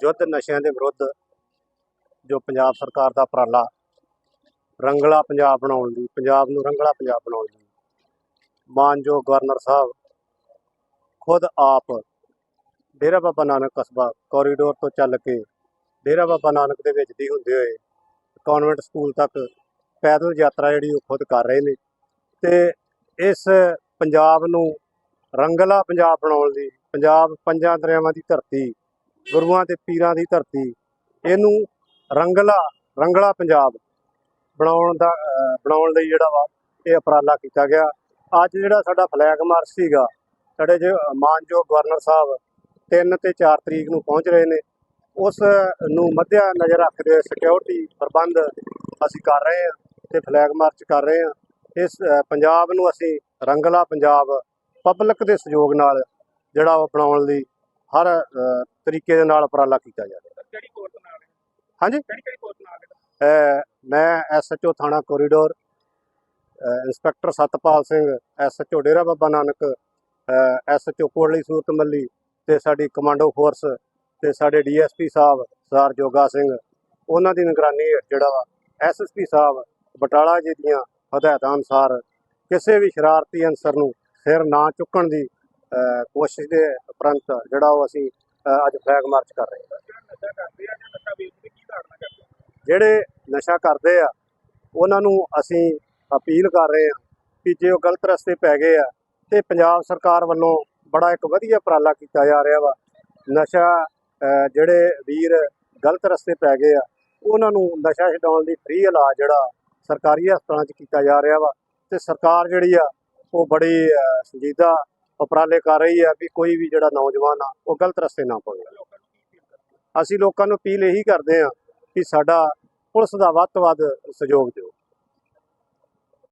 ਯੁੱਧ ਨਸ਼ਿਆਂ ਦੇ ਵਿਰੁੱਧ ਜੋ ਪੰਜਾਬ ਸਰਕਾਰ ਦਾ ਉਪਰਾਲਾ, ਰੰਗਲਾ ਪੰਜਾਬ ਬਣਾਉਣ ਲਈ, ਪੰਜਾਬ ਨੂੰ ਰੰਗਲਾ ਪੰਜਾਬ ਬਣਾਉਣ ਲਈ, ਮਾਨਯੋਗ ਗਵਰਨਰ ਸਾਹਿਬ ਖੁਦ ਆਪ ਡੇਰਾ ਬਾਬਾ ਨਾਨਕ ਕਸਬਾ ਕੋਰੀਡੋਰ ਤੋਂ ਚੱਲ ਕੇ ਡੇਰਾ ਬਾਬਾ ਨਾਨਕ ਦੇ ਵਿੱਚ ਦੀ ਹੁੰਦੇ ਹੋਏ ਕਨਵੈਂਟ ਸਕੂਲ ਤੱਕ ਪੈਦਲ ਯਾਤਰਾ ਜਿਹੜੀ ਉਹ ਖੁਦ ਕਰ ਰਹੇ ਨੇ ਤੇ ਇਸ ਪੰਜਾਬ ਨੂੰ ਰੰਗਲਾ ਪੰਜਾਬ ਬਣਾਉਣ ਲਈ, ਪੰਜਾਬ ਪੰਜਾਂ ਦਰਿਆਵਾਂ ਦੀ ਧਰਤੀ ਗੁਰੂਆਂ ਤੇ ਪੀਰਾਂ ਦੀ ਧਰਤੀ। ਇਹਨੂੰ ਰੰਗਲਾ ਰੰਗਲਾ ਪੰਜਾਬ ਬਣਾਉਣ ਦਾ ਬਣਾਉਣ ਲਈ ਜਿਹੜਾ ਵਾ, ਇਹ ਉਪਰਾਲਾ ਕੀਤਾ ਗਿਆ। ਅੱਜ ਜਿਹੜਾ ਸਾਡਾ ਫਲੈਗ ਮਾਰਚ ਸੀਗਾ, ਸਾਡੇ ਜੋ ਮਾਨਯੋਗ ਗਵਰਨਰ ਸਾਹਿਬ 3 ਤੇ 4 ਤਰੀਕ ਨੂੰ ਪਹੁੰਚ ਰਹੇ ਨੇ। ਉਸ ਨੂੰ ਮੱਧਿਆ ਨਜ਼ਰ ਰੱਖਦੇ ਸਿਕਿਉਰਿਟੀ ਪ੍ਰਬੰਧ ਅਸੀਂ ਕਰ ਰਹੇ ਹਾਂ ਤੇ ਫਲੈਗ ਮਾਰਚ ਕਰ ਰਹੇ ਹਾਂ। ਇਸ ਪੰਜਾਬ ਨੂੰ ਅਸੀਂ ਰੰਗਲਾ ਪੰਜਾਬ ਪਬਲਿਕ ਦੇ ਸਹਿਯੋਗ ਨਾਲ ਜਿਹੜਾ ਉਹ ਬਣਾਉਣ ਲਈ ਹਰ ਤਰੀਕੇ ਦੇ ਨਾਲ ਉਪਰਾਲਾ ਕੀਤਾ ਜਾ ਰਿਹਾ। ਕਿਹੜੀ ਕੋਰਟ ਨਾਲ? ਹਾਂਜੀ? ਕਿਹੜੀ ਕਿਹੜੀ ਕੋਰਟ ਨਾਲ? ਮੈਂ ਐਸਐਚਓ ਥਾਣਾ corridor inspector Satpal Singh SHO Dera Baba Nanak SHO Kotli Surat Malli ਤੇ ਸਾਡੀ ਕਮਾਂਡੋ ਫੋਰਸ ਤੇ ਸਾਡੇ ਡੀਐਸਪੀ ਸਾਹਿਬ ਸਰਦਾਰ ਜੋਗਾ ਸਿੰਘ ਉਹਨਾਂ ਦੀ ਨਿਗਰਾਨੀ ਹੇਠ ਜਿਹੜਾ ਵਾ ਐਸਐਸਪੀ ਸਾਹਿਬ ਬਟਾਲਾ ਜੀ ਦੀਆਂ ਹਦਾਇਤਾਂ ਅਨੁਸਾਰ ਕਿਸੇ ਵੀ ਸ਼ਰਾਰਤੀ ਅਨਸਰ ਨੂੰ ਸਿਰ ਨਾ ਚੁੱਕਣ ਦੀ ਕੋਸ਼ਿਸ਼ ਦੇ ਉਪਰੰਤ ਜਿਹੜਾ ਉਹ ਅਸੀਂ ਅੱਜ ਫਲੈਗ ਮਾਰਚ ਕਰ ਰਹੇ ਹਾਂ। ਜਿਹੜੇ ਨਸ਼ਾ ਕਰਦੇ ਆ, ਉਹਨਾਂ ਨੂੰ ਅਸੀਂ ਅਪੀਲ ਕਰ ਰਹੇ ਹਾਂ ਕਿ ਜੇ ਉਹ ਗਲਤ ਰਸਤੇ ਪੈ ਗਏ ਆ, ਤੇ ਪੰਜਾਬ ਸਰਕਾਰ ਵੱਲੋਂ ਬੜਾ ਇੱਕ ਵਧੀਆ ਉਪਰਾਲਾ ਕੀਤਾ ਜਾ ਰਿਹਾ ਵਾ। ਨਸ਼ਾ ਜਿਹੜੇ ਵੀਰ ਗਲਤ ਰਸਤੇ ਪੈ ਗਏ ਆ, ਉਹਨਾਂ ਨੂੰ ਨਸ਼ਾ ਛਡਾਉਣ ਲਈ ਫ੍ਰੀ ਇਲਾਜ ਜਿਹੜਾ ਸਰਕਾਰੀ ਹਸਪਤਾਲਾਂ 'ਚ ਕੀਤਾ ਜਾ ਰਿਹਾ ਵਾ। ਤੇ ਸਰਕਾਰ ਜਿਹੜੀ ਆ, ਉਹ ਬੜੀ ਸੰਜੀਦਾ ਉਪਰਾਲੇ ਕਰ ਰਹੀ ਆ ਵੀ ਕੋਈ ਵੀ ਜਿਹੜਾ ਨੌਜਵਾਨ ਆ, ਉਹ ਗਲਤ ਰਸਤੇ ਨਾ ਪਵੇ ਅਸੀਂ ਲੋਕਾਂ ਨੂੰ ਅਪੀਲ ਇਹੀ ਕਰਦੇ ਹਾਂ ਕਿ ਸਾਡਾ ਪੁਲਿਸ ਦਾ ਵੱਧ ਤੋਂ ਵੱਧ ਸਹਿਯੋਗ ਦਿਓ।